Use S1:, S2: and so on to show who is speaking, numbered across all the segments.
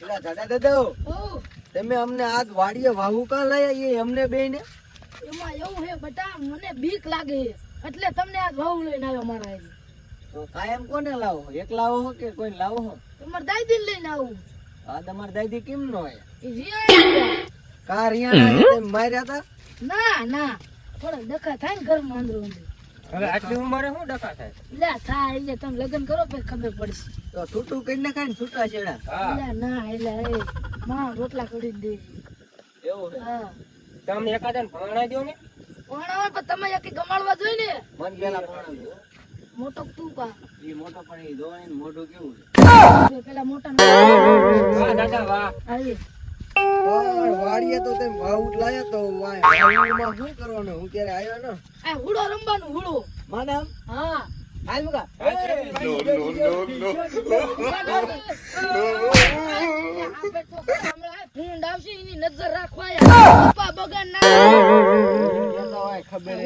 S1: પેલા દાદા દાદા તમે અમને આજ વાડીએ વાહુ કાં લાયા એ અમને બે ને
S2: એમાં એવું હે બટા મને બીક લાગે એટલે તમને આજ ઘઉં લઈને આવ્યો મારા.
S1: તો કાયમ કોને લાવો? એક લાવો હો કે કોઈ લાવો હો?
S2: તમારે દાદી લઈને આવું.
S1: આ તમારી દાદી કેમ નો માર્યા હતા
S2: ના ના. થોડા ડખા થાય ને ઘરમાં અંદરો અંદર
S3: હવે આટલી ઉંમરે શું ડખા થાય?
S2: લે થાય એટલે તમે લગ્ન કરો પછી ખબર પડશે.
S1: તો છૂટું કરી નાખાય ને છૂટા છેડા.
S3: હા.
S2: ના એટલે માં રોટલા કરી દે.
S1: એવું
S3: તમને એકાદા ભણાઈ દો ને?
S2: ભણાવવા પણ તમે એક ગમાડવા જોઈએ ને.
S1: મન પેલા ભણાવજો
S2: મોટો તું પા?
S1: એ મોટો પણ એ જોવાની મોટો કેવું
S2: પેલા મોટા
S3: વાહ દાદા વાહ.
S2: આવી
S1: વાડીએ તો તમે વાહુ જ તો વાય. શું કરવાનું? હું ક્યારે આવ્યો ને?
S2: આ હુડો રમવાનું હુડો.
S1: માનામ
S2: હા.
S1: હાલ મુકા
S2: આપણે તો હમણાં ભૂંડ આવશે એની નજર રાખવા પપ્પા બગાડ ના
S1: ખબર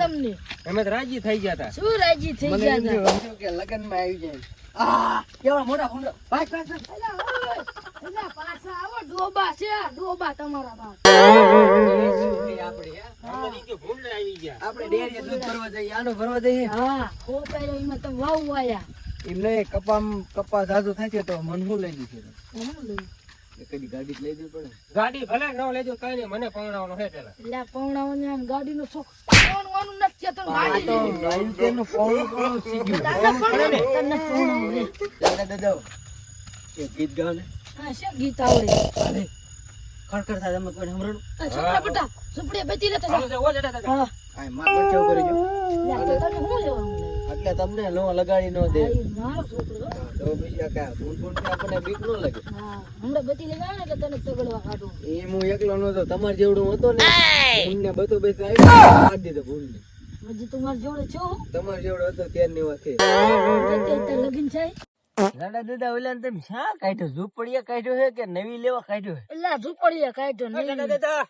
S2: તમને.
S3: અમે રાજી થઈ ગયા હતા
S2: શું રાજી થઈ ગયા
S1: એમ
S2: હતા
S1: થયું કે લગનમાં આવી જાય. આ કેવા મોટા ફૂંડો ભાઈ.
S2: એલા, પાછા આવો ડોબા છે ડોબા તમારા બાપ.
S1: આપણે હે?
S3: અમે તો ભૂંડ આવી ગયા
S1: આપણે ડેરીએ દૂધ ભરવા જઈએ આનો ભરવા જઈએ?
S2: હા ખોપાયો એમાં તમે વાવ આયા
S1: એમ નહીં કપામ કપા જાજુ થાય છે તો મન શું લઈ દીધું
S2: હું લઉં.
S1: એ કદી ગાડી લઈ દેવી પડે.
S3: ગાડી ભલે ન લેજો કઈ નહીં મને પકડાવવાનો છે પેલા.
S2: એટલે પૌણાઓને આમ શોખ. નથી ગાડી
S1: તો ગાડી તેનું પૌણું પૌણું શીખ્યું.
S2: દાદા પણ તને પૌણાવું
S1: દાદા દાદા એ ગીત ગાઓ ને.
S2: હા શું ગીત આવડે?
S1: ખડખડ થાય તમે કોઈ સાંભળો
S2: છોકરા બેટા સુપડીએ બેઠી રહેતો જા.
S3: ઓ દાદા, દાદા.
S2: હા.
S1: કાંઈ માં પણ કેવું કરી જો
S2: તો તને શું લેવાનું
S1: એટલે તમને નો લગાડી નો દે.
S2: આ મારો છોકરો.
S1: તો પછી આ ભૂલ ભૂલથી આપણને બીક ન લાગે?
S2: હા હમણાં બેટી લઈને ને એટલે તને તગડવા કાઢું.
S1: એ હું એકલો નતો તમાર જેવડું હતો ને ભૂંડને બધું બેસી આવી કાઢી દીધો ભૂંડને
S2: હજી તું મારી જોડે છો
S1: તમાર જેવડો હતો ત્યારની વાત છે.
S2: લગીન છે?
S1: દાદા દાદા ઓલા તમે શા કાઢ્યો? ઝૂંપડીએ કાઢ્યો છે કે નવી લેવા કાઢ્યો છે?
S2: એટલે ઝૂંપડીએ કાઢ્યો નહીં
S3: દાદા,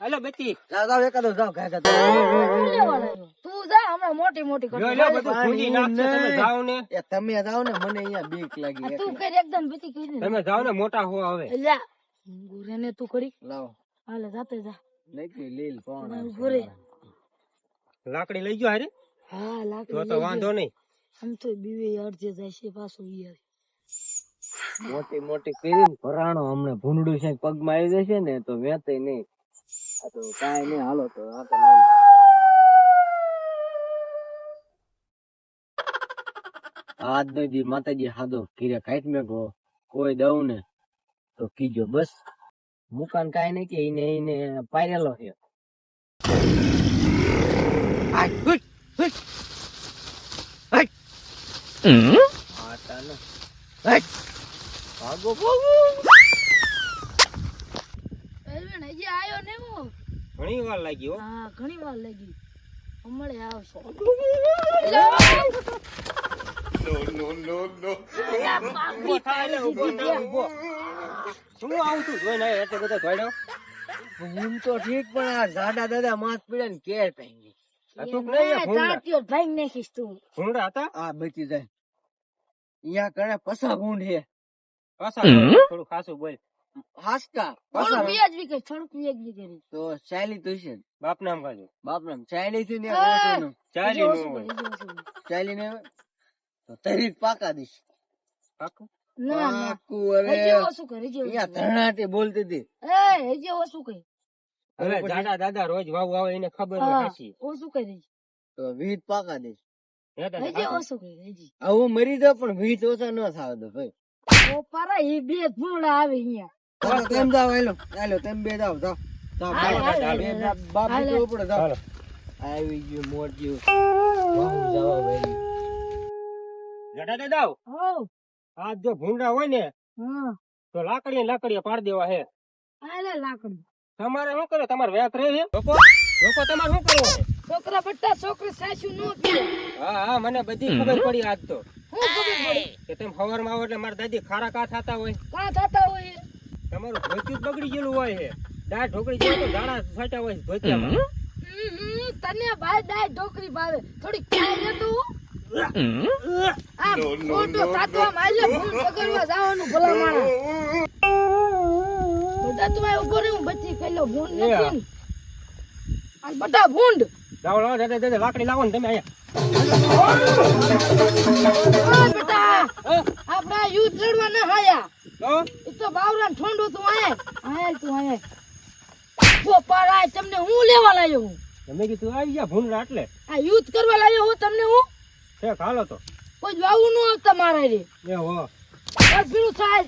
S3: હાલો બેટી.
S1: જાઓ જાઓ એકાદો જાવ કાકા તો
S2: શું લેવા લાગ્યો? તું જા હમણાં મોટી મોટી
S3: કરો
S2: કરતો
S3: બધું ફૂંદી નાખશે તમે જાવ ને.
S1: એ તમે જાવ ને મને અહીંયા બીક લાગી
S2: તું. કરી એકદમ બીતી કરી
S3: તમે જાવ ને મોટા હો હવે.
S2: એટલે ગુરેને તું કરી.
S1: લાવ.
S2: હાલે જાતે જા.
S1: નહીં લીલ કોણ
S2: ગુરે
S3: લાકડી લઈ ગયો હારે?
S2: હા લાકડી
S3: તો વાંધો નહીં.
S2: આમ તો બીવે અડધે જાય છે પાછું યાર
S1: મોટી મોટી કરીને ભરાણો અમને ભૂંડું છે પગમાં આવી જશે ને તો વેતે નહીં. આ તો કાંઈ નહીં હાલો તો આ તો આજ નો દી માતાજી હાદો. કીરે કાઈટ મે કહો કોઈ દઉં ને તો કીજો બસ. મુકાન કાંઈ નહીં કે એને એને પાયરેલો છે. આય, ભાગો ભાગો
S2: પહેલવેન હજી આયો ને હું
S3: ઘણી વાર લાગી હો
S2: હા ઘણી વાર લાગી હમણે આવશે.
S3: શું આવતું એટલે બધો ધોઈડો?
S1: હું તો ઠીક પણ આ દાદા દાદા માસ પીડે ને કેર પહેરી
S3: હતું કે નહીં ભૂંડા?
S2: ભાઈ નાખીશ તું
S3: ભૂંડા હતા
S1: આ બચી જાય અહીંયા કણે પસા ગુંડ છે
S3: પાછા થોડું- ખાસું બોલ.
S1: હાસકા પસા
S2: વ્યાજબી કરી થોડુંક વ્યાજબી કરી
S1: તો ચાલી તો છે
S3: બાપ નામ કાઢો
S1: બાપ નામ ચાલી થી ને
S3: ચાલી નો
S2: ઓછું
S3: હોય.
S2: કર, હજી ઓછું કર.
S1: ચાલી ને તો તરી પાકા દઈશ.
S3: પાકું?
S2: ના ના.
S1: પાકું અરે
S2: હજી ઓછું
S1: અહીંયા
S2: ઓછું
S1: બોલતી હતી.
S2: એ હજી ઓછું કર.
S3: હવે દાદા દાદા રોજ વાવ આવે એને ખબર નથી
S2: હા. ઓછું કર
S1: તો વીજ પાકા દઈશ. આ મરી જાઉં પણ વીજ ઓછા ન થાવ દો ભાઈ.
S2: ઓ પારા એ બે ભૂંડા આવે અહીંયા.
S1: તેમ જાઓ? હાલો હાલો તમે બે જાઓ જાઓ. જાઓ, બાપ-
S2: હાલો,
S1: બે
S2: હાલો.
S1: બાપ- બાપ
S2: હાલો.
S1: નીકળવું પડે જાઓ. આવી ગયું મોરજ્યું બહુ જવા ભાઈ
S3: દાદા દાદા
S2: હો.
S3: આ જો ભૂંડા હોય ને તો લાકડી લાકડી પાડી દેવા હે.
S2: લાકડી લાકડું.
S3: તમારે શું કરે તમારે વ્યાત રહે લોકો તમારે શું કરવું?
S2: છોકરા બટ્ટા છોકરી સાસુ નો
S3: હા હા મને બધી ખબર પડી આજ તો.
S2: હું ખબર પડી?
S3: કે તમે હવારમાં આવો એટલે મારા દાદી ખારા કા થાતા હોય?
S2: કા થાતા હોય?
S3: તમારું ધોતિયું બગડી ગયેલું હોય છે દાળ ઢોકળી જેવું તો દાણા ફાટ્યા હોય
S2: હમ, તને ભાઈ દાય ઢોકળી ભાવે. થોડી ખાઈ લે તું. આમ ખોટો થાતો આમ ફોન પકડવા જવાનું ભલા માણસ. બધા તું આ ઊભો રહે હું બચી કરી લઉં. ભૂંડ નથી ને. આ બધા ભૂંડ.
S3: લાવો લાવો દે, દે, દે, લાકડી લાવો ને તમે અહીંયા.
S2: આપડા યુદ્ધ લડવા ન હાયા
S3: તો
S2: તો બાવરા ઠંડુ તું આયે આયે તું આયે પોપારાય તમને હું લેવા લાયો હું?
S3: તમે કીધું આવી ગયા ભૂંડડા એટલે.
S2: આ યુદ્ધ કરવા લાયો હું તમને હું?
S3: છે હાલો તો.
S2: કોઈ લાવું ન આવતા મારે રે.
S3: એ હો.
S2: બસ પેલું થાય.